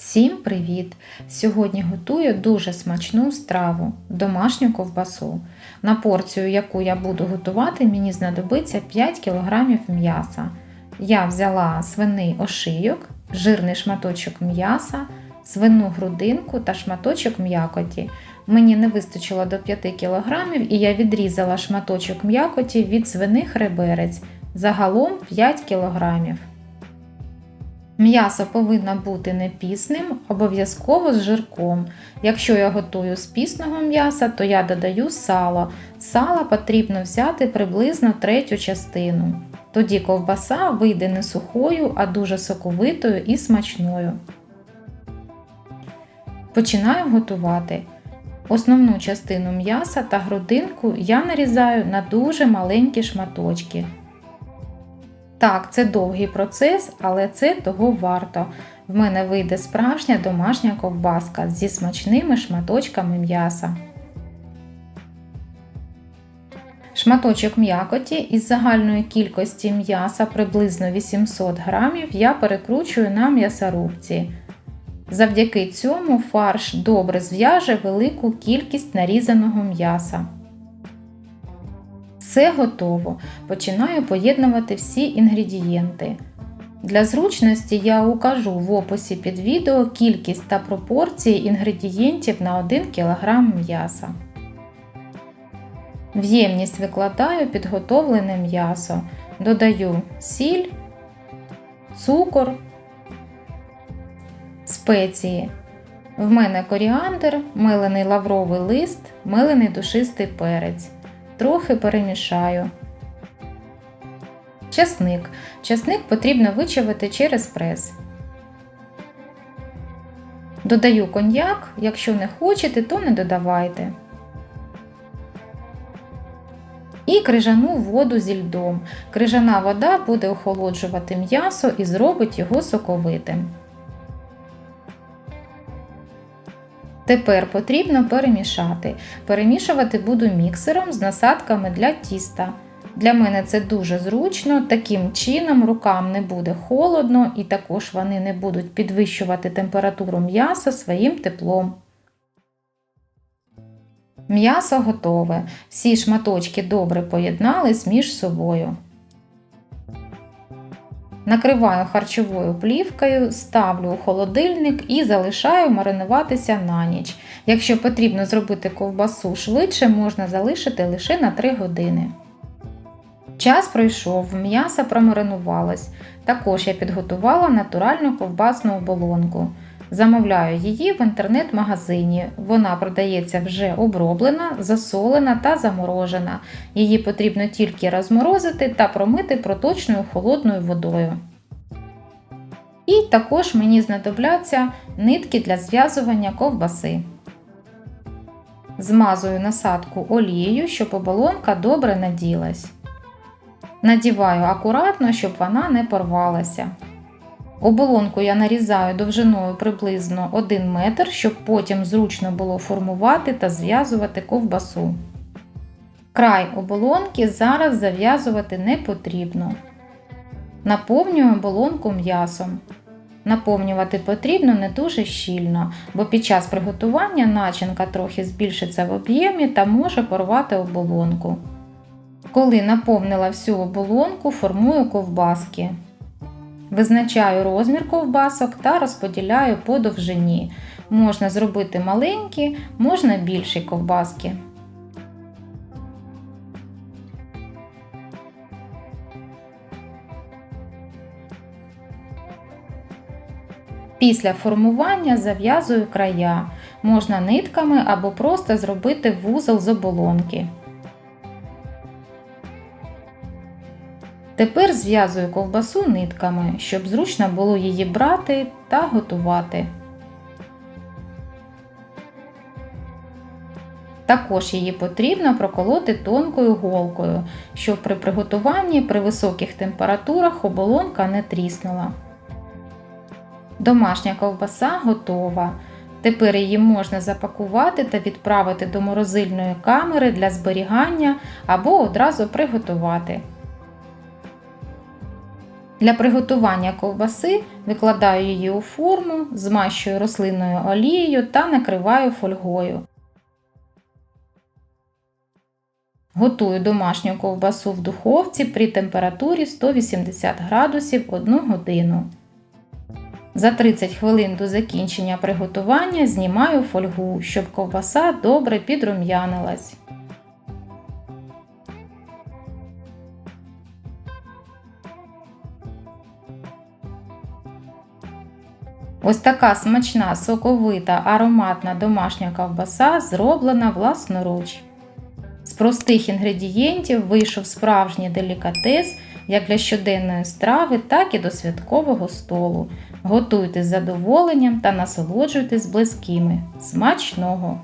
Всім привіт! Сьогодні готую дуже смачну страву домашню ковбасу. На порцію, яку я буду готувати, мені знадобиться 5 кг м'яса. Я взяла свиний ошийок, жирний шматочок м'яса, свину грудинку та шматочок м'якоті. Мені не вистачило до 5 кг і я відрізала шматочок м'якоті від свиних реберець. Загалом 5 кг. М'ясо повинно бути не пісним, обов'язково з жирком. Якщо я готую з пісного м'яса, то я додаю сало. Сала потрібно взяти приблизно третю частину. Тоді ковбаса вийде не сухою, а дуже соковитою і смачною. Починаю готувати. Основну частину м'яса та грудинку я нарізаю на дуже маленькі шматочки. Так, це довгий процес, але це того варто. В мене вийде справжня домашня ковбаска зі смачними шматочками м'яса. Шматочок м'якоті із загальної кількості м'яса приблизно 800 грамів я перекручую на м'ясорубці. Завдяки цьому фарш добре зв'яже велику кількість нарізаного м'яса. Все готово. Починаю поєднувати всі інгредієнти. Для зручності я укажу в описі під відео кількість та пропорції інгредієнтів на 1 кг м'яса. В ємність викладаю підготовлене м'ясо, додаю сіль, цукор, спеції. В мене коріандр, милений лавровий лист, милений душистий перець трохи перемішаю. Часник. Часник потрібно вичавити через прес. Додаю коньяк, якщо не хочете, то не додавайте. І крижану воду зі льдом. Крижана вода буде охолоджувати м'ясо і зробить його соковитим. Тепер потрібно перемішати. Перемішувати буду міксером з насадками для тіста. Для мене це дуже зручно, таким чином рукам не буде холодно і також вони не будуть підвищувати температуру м'яса своїм теплом. М'ясо готове. Всі шматочки добре поєднались між собою. Накриваю харчовою плівкою, ставлю у холодильник і залишаю маринуватися на ніч. Якщо потрібно зробити ковбасу швидше, можна залишити лише на 3 години. Час пройшов, м'ясо промаринувалось. Також я підготувала натуральну ковбасну оболонку. Замовляю її в інтернет-магазині. Вона продається вже оброблена, засолена та заморожена. Її потрібно тільки розморозити та промити проточною холодною водою. І також мені знадобляться нитки для зв'язування ковбаси. Змазую насадку олією, щоб оболонка добре наділась. Надіваю акуратно, щоб вона не порвалася. Оболонку я нарізаю довжиною приблизно 1 метр, щоб потім зручно було формувати та зв'язувати ковбасу. Край оболонки зараз зав'язувати не потрібно. Наповнюю оболонку м'ясом. Наповнювати потрібно не дуже щільно, бо під час приготування начинка трохи збільшиться в об'ємі та може порвати оболонку. Коли наповнила всю оболонку, формую ковбаски. Визначаю розмір ковбасок та розподіляю по довжині. Можна зробити маленькі, можна більші ковбаски. Після формування зав'язую края. Можна нитками або просто зробити вузол з оболонки. Тепер зв'язую ковбасу нитками, щоб зручно було її брати та готувати. Також її потрібно проколоти тонкою голкою, щоб при приготуванні при високих температурах оболонка не тріснула. Домашня ковбаса готова. Тепер її можна запакувати та відправити до морозильної камери для зберігання або одразу приготувати. Для приготування ковбаси викладаю її у форму, змащую рослинною олією та накриваю фольгою. Готую домашню ковбасу в духовці при температурі 180 градусів 1 годину. За 30 хвилин до закінчення приготування знімаю фольгу, щоб ковбаса добре підрум'янилась. Ось така смачна, соковита, ароматна домашня ковбаса зроблена власноруч. З простих інгредієнтів вийшов справжній делікатес як для щоденної страви, так і до святкового столу. Готуйте з задоволенням та насолоджуйтесь близькими. Смачного!